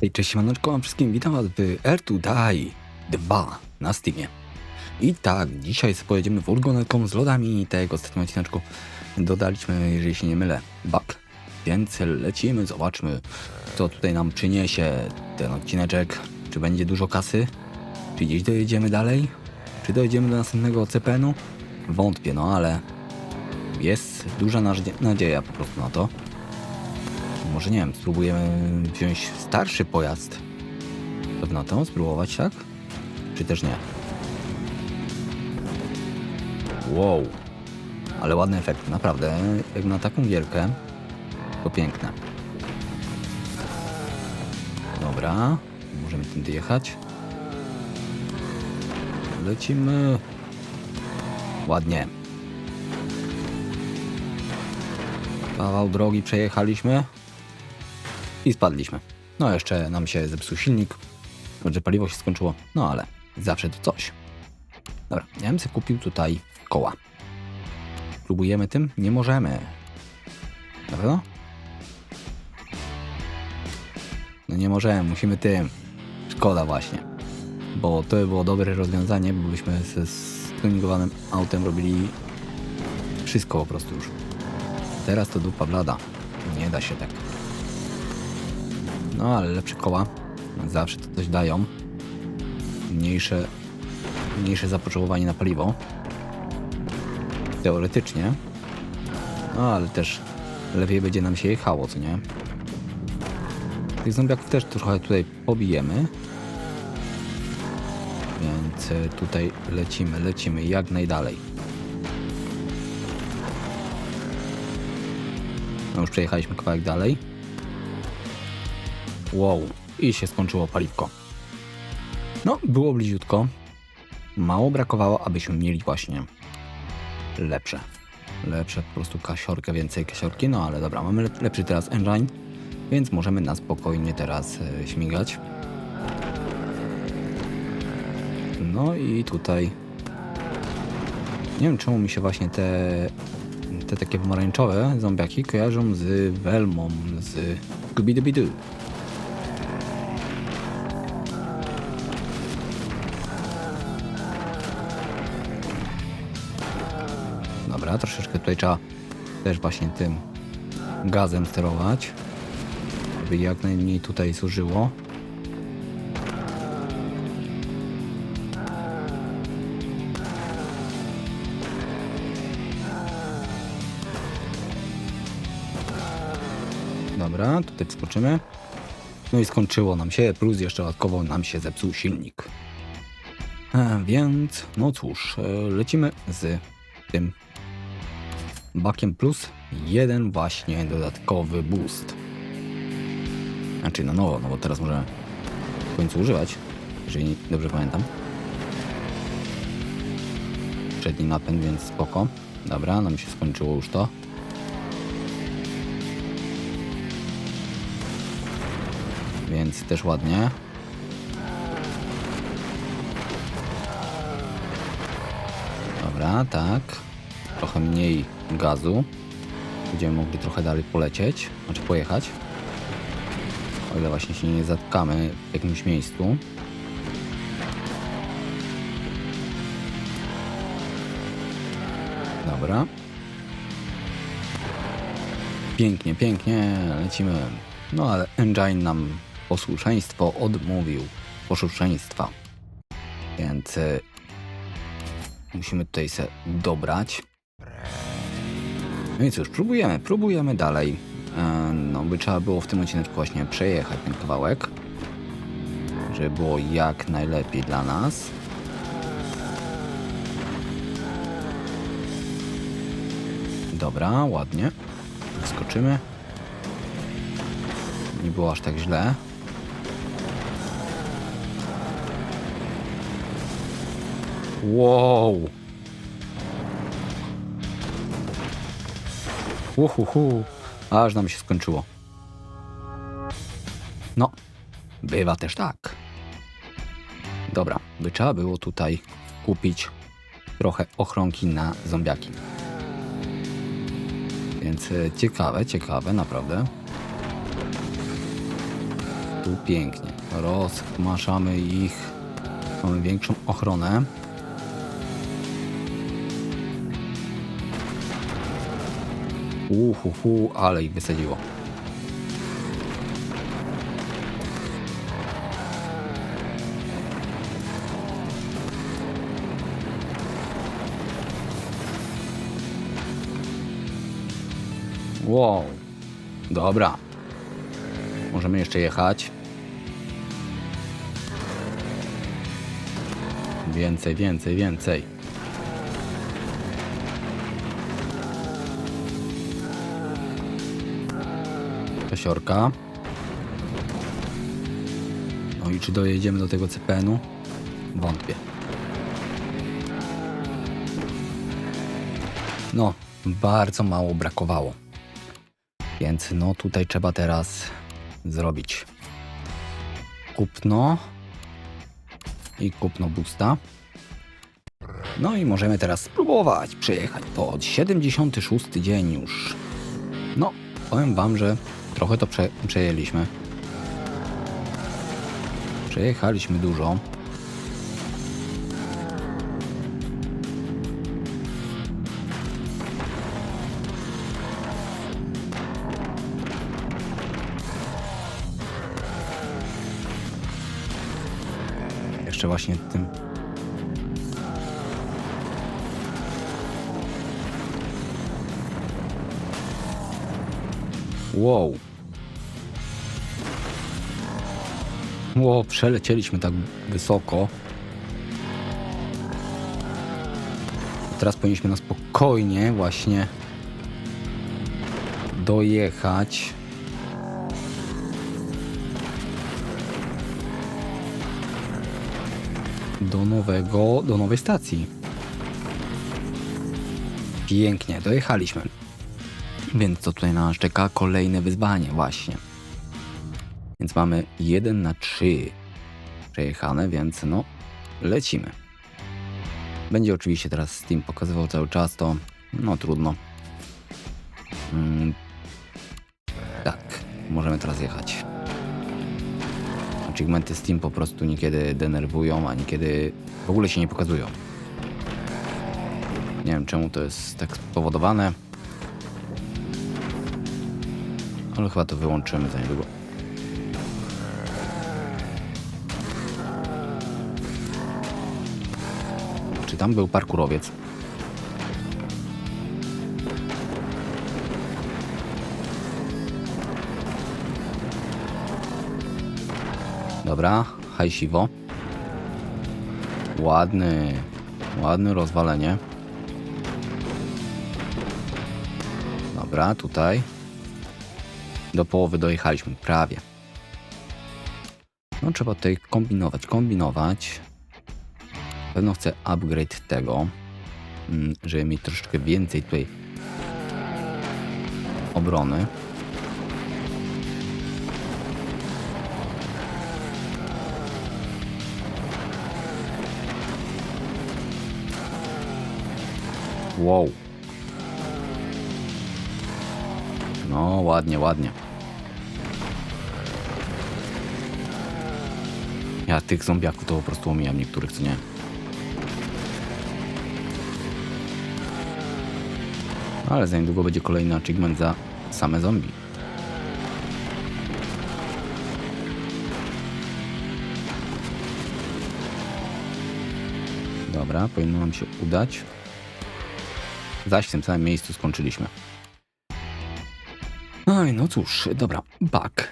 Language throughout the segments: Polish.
Hej, cześć, maneczko, mam wszystkim witam was w Air to Die 2 na Steamie. I tak, dzisiaj sobie pojedziemy furgonetką z lodami i w ostatnim odcineczku dodaliśmy, jeżeli się nie mylę, bug. Więc lecimy, zobaczmy, co tutaj nam przyniesie ten odcineczek. Czy będzie dużo kasy? Czy gdzieś dojedziemy dalej? Czy dojedziemy do następnego CPN-u? Wątpię, no ale jest duża nadzie- nadzieja po prostu na to. Może nie wiem, spróbujemy wziąć starszy pojazd. Pewno to spróbować, tak? Czy też nie? Wow. Ale ładny efekt, naprawdę. Jak na taką gierkę, to piękne. Dobra, możemy tędy jechać. Lecimy. Ładnie. Kawał drogi przejechaliśmy i spadliśmy. No jeszcze nam się zepsuł silnik, że paliwo się skończyło, no ale zawsze to coś. Dobra, ja bym sobie kupił tutaj koła. Próbujemy tym? Nie możemy. Na pewno? No nie możemy, musimy tym. Szkoda właśnie. Bo to by było dobre rozwiązanie, bo byśmy ze stuningowanym autem robili wszystko po prostu już. Teraz to dupa blada. Nie da się tak. No ale lepsze koła zawsze to coś dają. Mniejsze, mniejsze zapotrzebowanie na paliwo. Teoretycznie. No ale też lepiej będzie nam się jechało, co nie? Tych zombiaków też trochę tutaj pobijemy. Więc e, tutaj lecimy, lecimy jak najdalej. No już przejechaliśmy kawałek dalej. Wow, i się skończyło paliwko. No, było bliziutko. Mało brakowało, abyśmy mieli właśnie lepsze. Lepsze po prostu kasiorkę, więcej kasiorki, no ale dobra, mamy lep- lepszy teraz engine, więc możemy na spokojnie teraz e, śmigać. No i tutaj nie wiem czemu mi się właśnie te, te takie pomarańczowe zombiaki kojarzą z Velmą, z Gubidubidu. Troszeczkę tutaj trzeba też właśnie tym gazem sterować, żeby jak najmniej tutaj zużyło. Dobra, tutaj wskoczymy. No i skończyło nam się, plus jeszcze dodatkowo nam się zepsuł silnik. E, więc, no cóż, e, lecimy z tym bakiem plus jeden właśnie dodatkowy boost. Znaczy na nowo, no bo teraz możemy w końcu używać, jeżeli dobrze pamiętam. Przedni napęd, więc spoko. Dobra, nam się skończyło już to. Więc też ładnie. Dobra, tak. Trochę mniej gazu. Będziemy mogli trochę dalej polecieć, znaczy pojechać. O ile właśnie się nie zatkamy w jakimś miejscu. Dobra. Pięknie, pięknie, lecimy. No ale engine nam posłuszeństwo odmówił. Posłuszeństwa. Więc y, musimy tutaj se dobrać. No i cóż, próbujemy, próbujemy dalej. E, No by trzeba było w tym odcinku właśnie przejechać ten kawałek. Żeby było jak najlepiej dla nas. Dobra, ładnie. Wskoczymy. Nie było aż tak źle. Wow! Uhuhu, aż nam się skończyło. No, bywa też tak. Dobra, by trzeba było tutaj kupić trochę ochronki na zombiaki. Więc e, ciekawe, ciekawe, naprawdę. tu pięknie. Rozmaszamy ich. Mamy większą ochronę. Uhuhu, ale ich wysadziło. Wow. Dobra. Możemy jeszcze jechać. Więcej, więcej, więcej. Kasiorka. No i czy dojedziemy do tego CPN-u? Wątpię. No, bardzo mało brakowało. Więc no tutaj trzeba teraz zrobić kupno i kupno boosta. No i możemy teraz spróbować przejechać. To 76 dzień już. No, powiem wam, że trochę to prze przejęliśmy. Przejechaliśmy dużo. Jeszcze właśnie tym. Wow. Wow, przelecieliśmy tak wysoko. Teraz powinniśmy na spokojnie właśnie dojechać. do nowego, do nowej stacji. Pięknie, dojechaliśmy. Więc co tutaj nas czeka? Kolejne wyzwanie właśnie. Więc mamy 1 na 3 przejechane, więc no, lecimy. Będzie oczywiście teraz Steam pokazywał cały czas to, no trudno. Mm, tak, możemy teraz jechać. Achievementy Steam po prostu niekiedy denerwują, a niekiedy w ogóle się nie pokazują. Nie wiem czemu to jest tak spowodowane. Ale chyba to wyłączymy za niedługo. Czy tam był parkurowiec? Dobra, hajsiwo. Ładny, ładny rozwalenie. Dobra, tutaj. Do połowy dojechaliśmy, prawie. No trzeba tutaj kombinować, kombinować. Pewno chcę upgrade tego, mm, żeby mieć troszeczkę więcej tutaj obrony. Wow. No, ładnie, ładnie. Ja tych zombiaków to po prostu omijam niektórych, co nie. Ale za niedługo będzie kolejny achievement za same zombie. Dobra, powinno nam się udać. Zaś w tym samym miejscu skończyliśmy. Oj, no cóż, dobra, bug.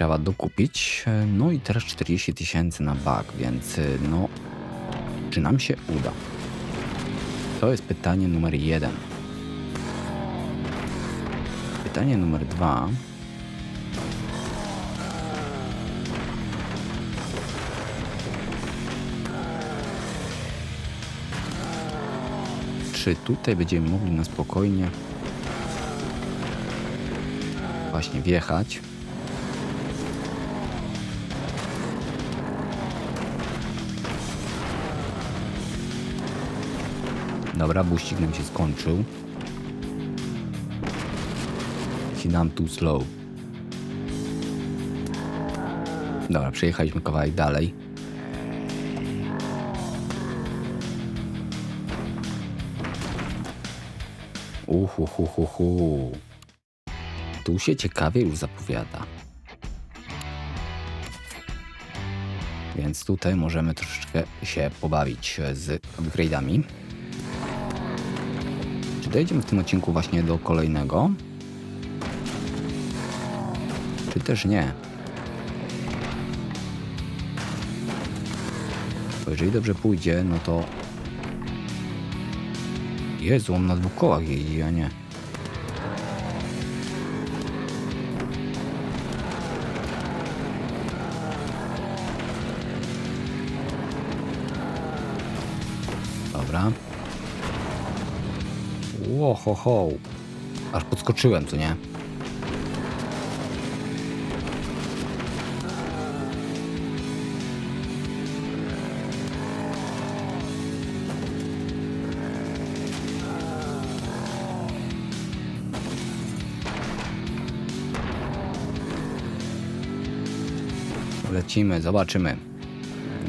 Trzeba dokupić. No i teraz 40 tysięcy na bug, więc no, czy nam się uda? To jest pytanie numer jeden. Pytanie numer dwa. Czy tutaj będziemy mogli na spokojnie właśnie wjechać? Dobra, buścik nam się skończył. Ci nam slow. Dobra, przejechaliśmy kawałek dalej. Uhuhuhuhu. Tu się ciekawie już zapowiada. Więc tutaj możemy troszeczkę się pobawić z upgrade'ami. Dojdziemy w tym odcinku właśnie do kolejnego? Czy też nie? Bo jeżeli dobrze pójdzie, no to... Jezu, on na dwóch kołach jeździ, a nie. Ho, ho. Aż podskoczyłem, co nie? Lecimy, zobaczymy.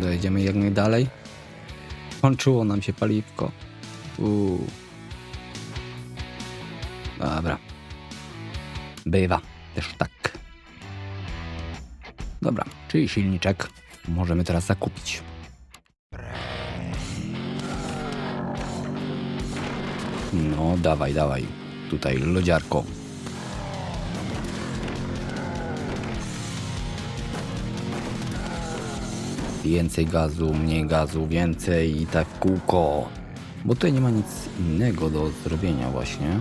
Dojedziemy jak najdalej. Kończyło nam się paliwko. Uuu. Dobra. Bywa. Też tak. Dobra, czyli silniczek możemy teraz zakupić. No, dawaj, dawaj. Tutaj lodziarko. Więcej gazu, mniej gazu, więcej i tak kółko. Bo tutaj nie ma nic innego do zrobienia właśnie.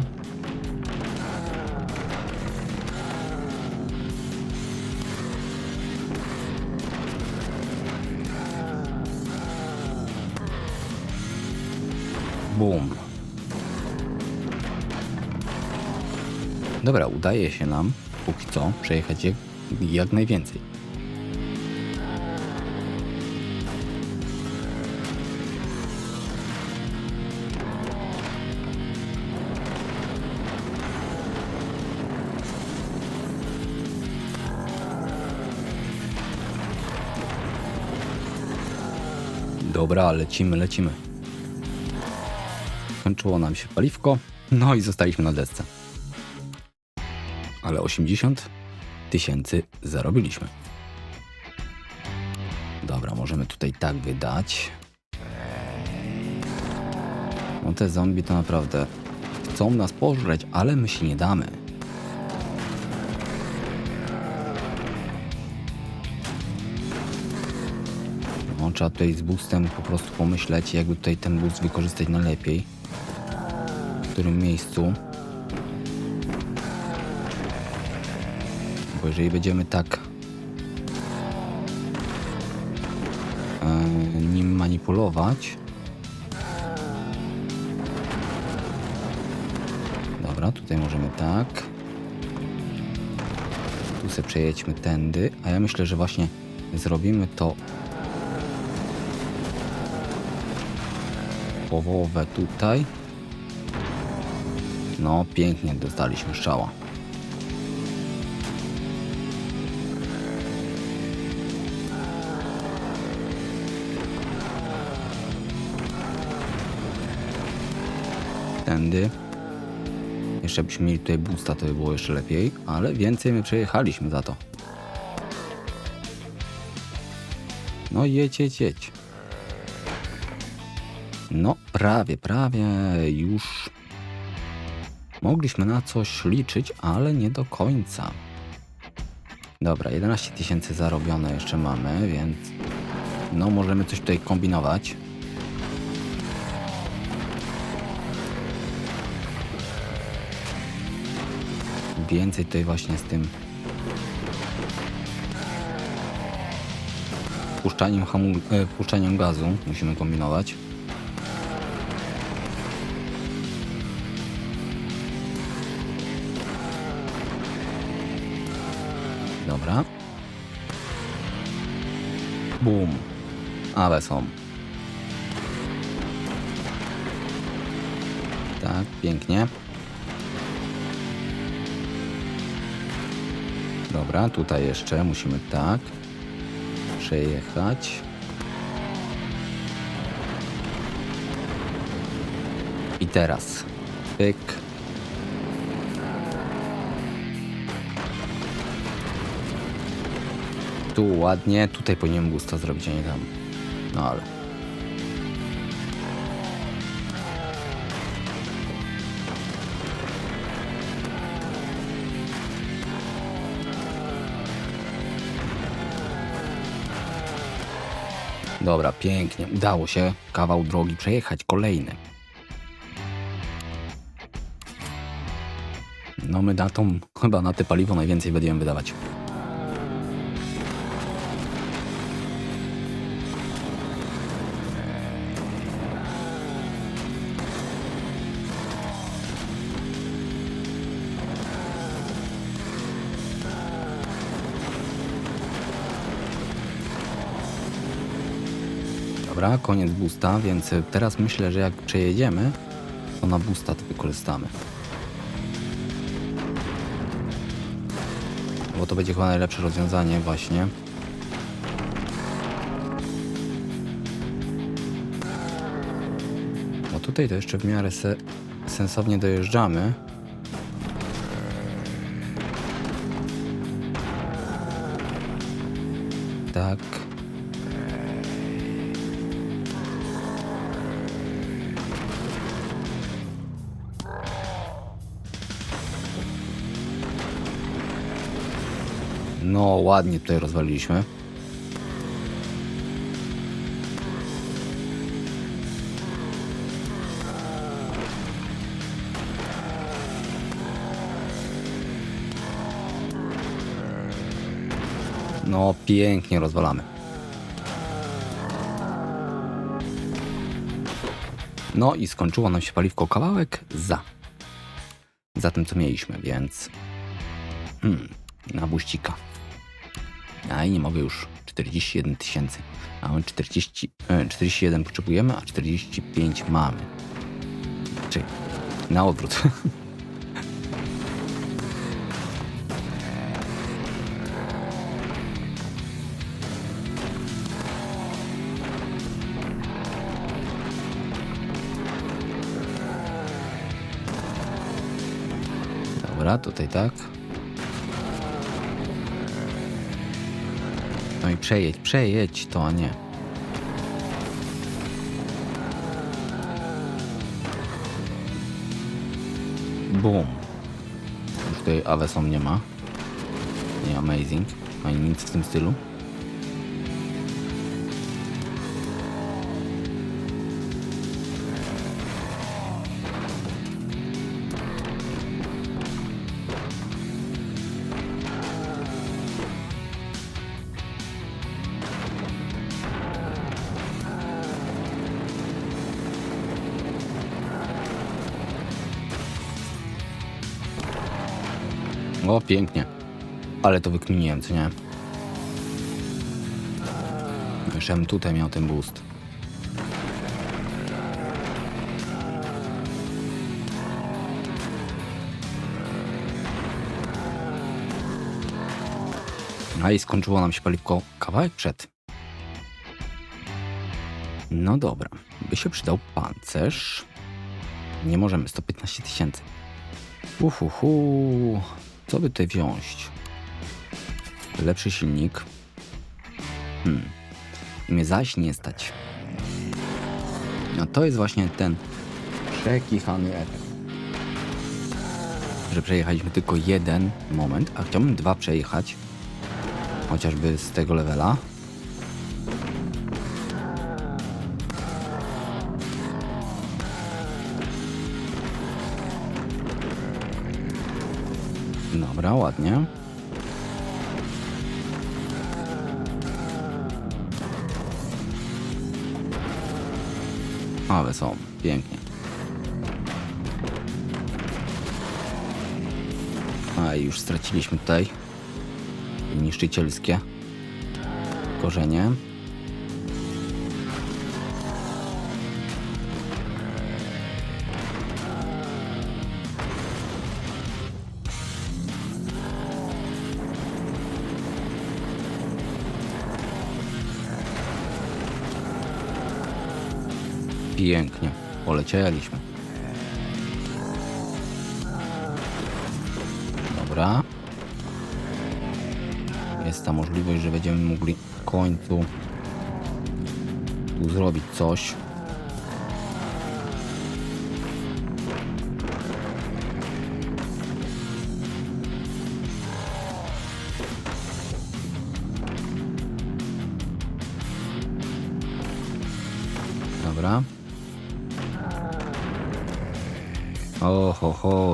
Dobra, udaje się nam póki co przejechać jak, jak najwięcej. Dobra, lecimy, lecimy. Kończyło nam się paliwko, no i zostaliśmy na desce. Ale 80 tysięcy zarobiliśmy. Dobra, możemy tutaj tak wydać. No te zombie to naprawdę chcą nas pożreć, ale my się nie damy. No, trzeba tutaj z boostem po prostu pomyśleć, jakby tutaj ten boost wykorzystać najlepiej. W którym miejscu. Jeżeli będziemy tak e, nim manipulować. Dobra, tutaj możemy tak. Tu sobie przejedźmy tędy, a ja myślę, że właśnie zrobimy to połowę tutaj. No, pięknie dostaliśmy strzała. Tędy. Jeszcze byśmy mieli tutaj boosta, to by było jeszcze lepiej, ale więcej my przejechaliśmy za to. No jedź, jedź, jedź. No, prawie, prawie już mogliśmy na coś liczyć, ale nie do końca. Dobra, 11 tysięcy zarobione jeszcze mamy, więc no możemy coś tutaj kombinować. Więcej tutaj właśnie z tym puszczaniem, hamu, e, puszczaniem gazu musimy kombinować. Dobra. Bum. Ale są. Tak, pięknie. Dobra, tutaj jeszcze musimy tak. przejechać. I teraz. Pyk. Tu ładnie, tutaj powinienem gusta zrobić, a nie tam. No ale. Dobra, pięknie. Udało się kawał drogi przejechać, kolejny. No my na tą, chyba na te paliwo najwięcej będziemy wydawać. Koniec boosta, więc teraz myślę, że jak przejedziemy, to na boosta to wykorzystamy. Bo to będzie chyba najlepsze rozwiązanie właśnie. Bo tutaj to jeszcze w miarę se sensownie dojeżdżamy. Tak. No, ładnie tutaj rozwaliliśmy. No, pięknie rozwalamy. No i skończyło nam się paliwko kawałek za. Za tym, co mieliśmy, więc... Hmm, na buścika. A i nie mogę już. 41 tysięcy. A my 40, e, 41 potrzebujemy, a 45 mamy. Czyli na odwrót. Dobra, tutaj tak. I przejedź, przejedź to, a nie. Boom. Już tutaj Awesom nie ma. Nie Amazing, ani nic w tym stylu. O, pięknie. Ale to wykminiłem, co nie? Jeszcze tutaj miał ten boost. A i skończyło nam się paliwko kawałek przed. No dobra, by się przydał pancerz. Nie możemy, 115 tysięcy. Uhuhu. Co by tutaj wziąć? Lepszy silnik. Hmm. I mnie zaś nie stać. No to jest właśnie ten przekichany efekt. Że przejechaliśmy tylko jeden moment, a chciałbym dwa przejechać. Chociażby z tego levela. Dobra, ładnie. Ale są, pięknie. A już straciliśmy tutaj niszczycielskie korzenie. Polecieliśmy. Dobra. Jest ta możliwość, że będziemy mogli w końcu tu zrobić coś.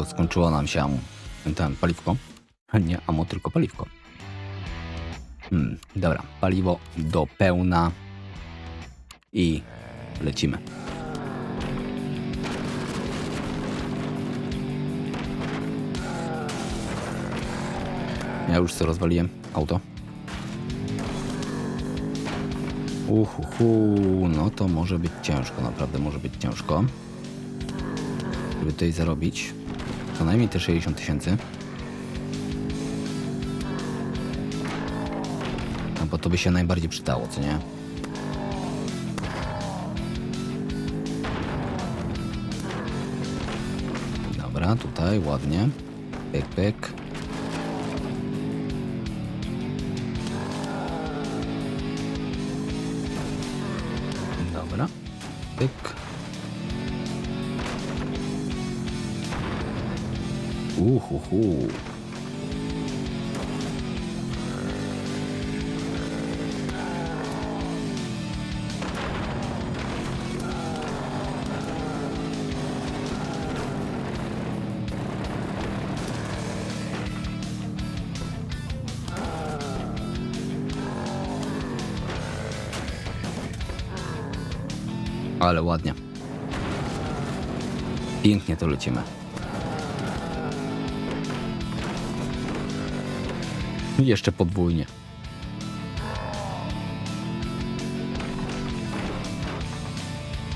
Skończyło nam się amu. Ten paliwko. Nie amo, tylko paliwko. Hmm, dobra, paliwo do pełna i lecimy. Ja już co rozwaliłem auto. Uhuhu, no to może być ciężko, naprawdę może być ciężko. Żeby tutaj zarobić co najmniej te 60 tysięcy. No bo to by się najbardziej przydało, co nie? Dobra, tutaj ładnie. Pyk, pyk. Uhuhu. Ale ładnie. Pięknie to lecimy. Jeszcze podwójnie.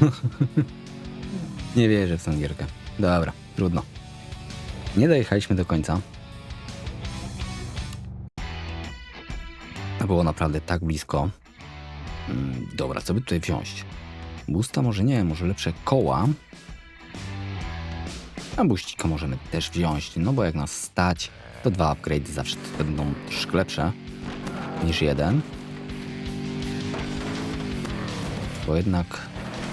Nie wierzę w tę gierkę. Dobra, trudno. Nie dojechaliśmy do końca. To było naprawdę tak blisko. Mm, Dobra, co by tutaj wziąć? Busta może nie, może lepsze koła. A buścika możemy też wziąć, no bo jak nas stać, to dwa upgrade zawsze będą troszkę lepsze niż jeden. Bo jednak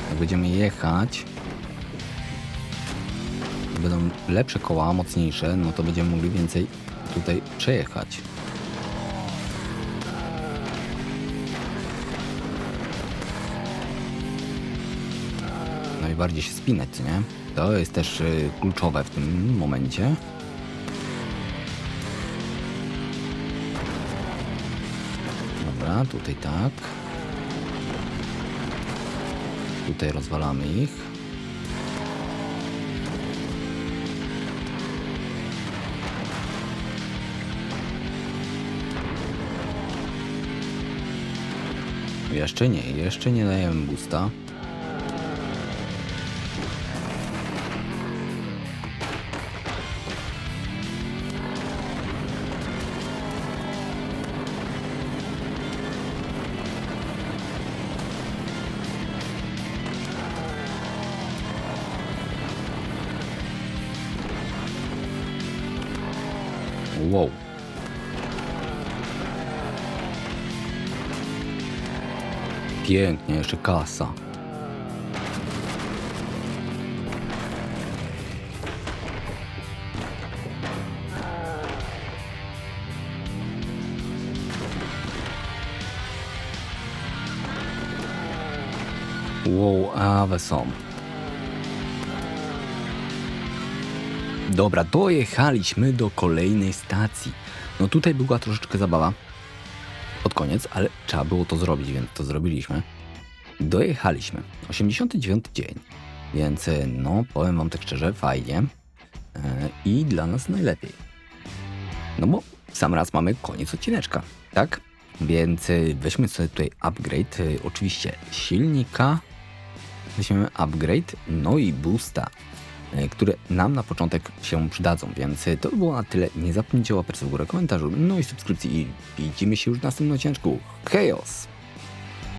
jak będziemy jechać, będą lepsze koła, mocniejsze, no to będziemy mogli więcej tutaj przejechać. No i bardziej się spinać, nie? To jest też y, kluczowe w tym momencie. Tutaj tak. Tutaj rozwalamy ich. Jeszcze nie, jeszcze nie dajemy boosta. Jeszcze kasa. Wow, awe są. Dobra, dojechaliśmy do kolejnej stacji. No tutaj była troszeczkę zabawa pod koniec, ale trzeba było to zrobić, więc to zrobiliśmy. Dojechaliśmy. 89 dzień. Więc e, no, powiem wam tak szczerze, fajnie. E, I dla nas najlepiej. No bo sam raz mamy koniec odcineczka, tak? Więc e, weźmy sobie tutaj upgrade. Oczywiście silnika. Weźmiemy upgrade, no i boosta które nam na początek się przydadzą, więc to by było na tyle. Nie zapomnijcie łapać w górę komentarzu, no i subskrypcji i widzimy się już w następnym odcinku. Chaos!